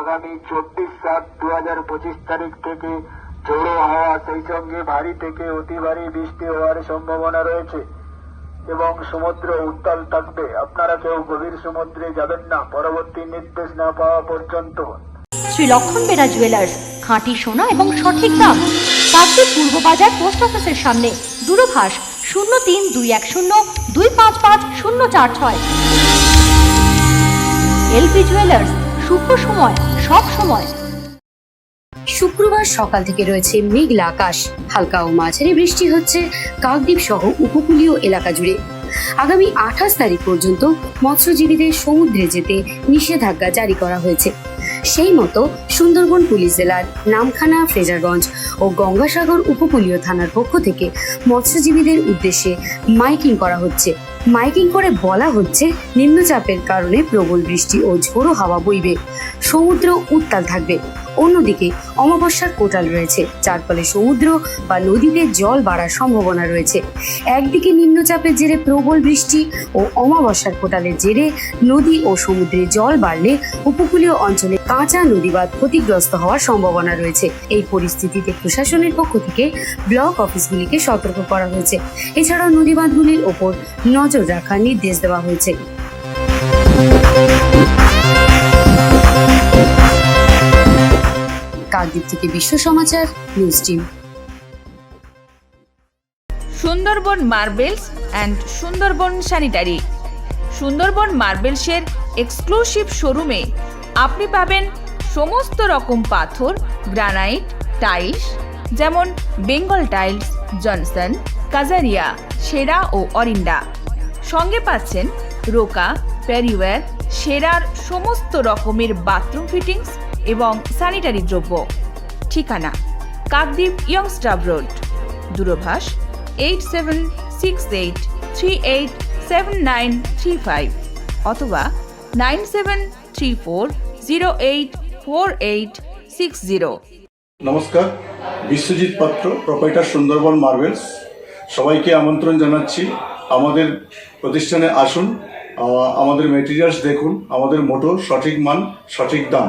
আগামী চব্বিশ সাত দু হাজার পঁচিশ তারিখ থেকে ঝোড়ো হাওয়া সেই সঙ্গে ভারী থেকে অতি ভারী বৃষ্টি হওয়ার সম্ভাবনা রয়েছে। এবং সমুদ্র উত্তাল থাকবে। আপনারা কেউ গভীর সমুদ্রে যাবেন না। পরবর্তী নির্দেশ না পাওয়া পর্যন্ত। শ্রী লক্ষণ বেরা জুয়েলার্স খাঁটি সোনা এবং সঠিক দাম। কাকদ্বীপ পূর্ব বাজার পোস্ট অফিসের সামনে। দূরভাষ শূন্য তিন দুই এক শূন্য দুই পাঁচ পাঁচ শূন্য চার ছয়। এলপি জুয়েলার্স শুভ সময়, সব সময়। শুক্রবার সকাল থেকে রয়েছে মেঘলা আকাশ। হালকা ও মাঝারি বৃষ্টি হচ্ছে কাকদ্বীপ সহ উপকূলীয় এলাকা জুড়ে। আগামী আঠাশ তারিখ পর্যন্ত মৎস্যজীবীদের সমুদ্রে যেতে নিষেধাজ্ঞা জারি করা হয়েছে। সেই মতো সুন্দরবন পুলিশ জেলার নামখানা, ফ্রেজারগঞ্জ ও গঙ্গাসাগর উপকূলীয় থানার পক্ষ থেকে মৎস্যজীবীদের উদ্দেশ্যে মাইকিং করা হচ্ছে। মাইকিং করে বলা হচ্ছে নিম্নচাপের কারণে প্রবল বৃষ্টি ও ঝোড়ো হাওয়া বইবে। সমুদ্র উত্তাল থাকবে। অন্যদিকে অমাবস্যার কোটাল রয়েছে। যার ফলে সমুদ্র বা নদীতে জল বাড়ার সম্ভাবনা রয়েছে। একদিকে নিম্নচাপের জেরে প্রবল বৃষ্টি ও অমাবস্যার কোটালের জেরে নদী ও সমুদ্রে জল বাড়লে উপকূলীয় অঞ্চলে কাঁচা নদীবাদ ক্ষতিগ্রস্ত হওয়ার সম্ভাবনা রয়েছে। এই পরিস্থিতিতে প্রশাসনের পক্ষ থেকে ব্লক অফিসগুলিকে সতর্ক করা হয়েছে। এছাড়াও নদীবাঁধগুলির ওপর নজর রাখার নির্দেশ দেওয়া হয়েছে। কাকদ্বীপ থেকে Biswa Samachar, news team. Sundarban marbles and Sundarban sanitary. Sundarban মার্বেলসের exclusive শোরুমে আপনি পাবেন সমস্ত রকম পাথর, গ্রানাইট, টাইলস, যেমন বেঙ্গল টাইলস, জনসন, কাজারিয়া, সেরা ও অরিন্ডা সঙ্গে পাচ্ছেন রোকা, প্যারিওয়্যার, সেরার সমস্ত রকমের বাথরুম ফিটিংস এবং স্যানিটারি দ্রব্য। ঠিকানা, Kakdwip youngster road দূরভাষ eight seven six eight three eight seven nine three five অথবা nine seven three four zero eight four eight six zero নমস্কার, বিশ্বজিৎ পাত্র প্রোপাইটার সুন্দরবন মার্বেলস সবাইকে আমন্ত্রণ জানাচ্ছি। আমাদের প্রতিষ্ঠানে আসুন। আমাদের মেটেরিয়ালস দেখুন। আমাদের মোটো সঠিক মান, সঠিক দাম।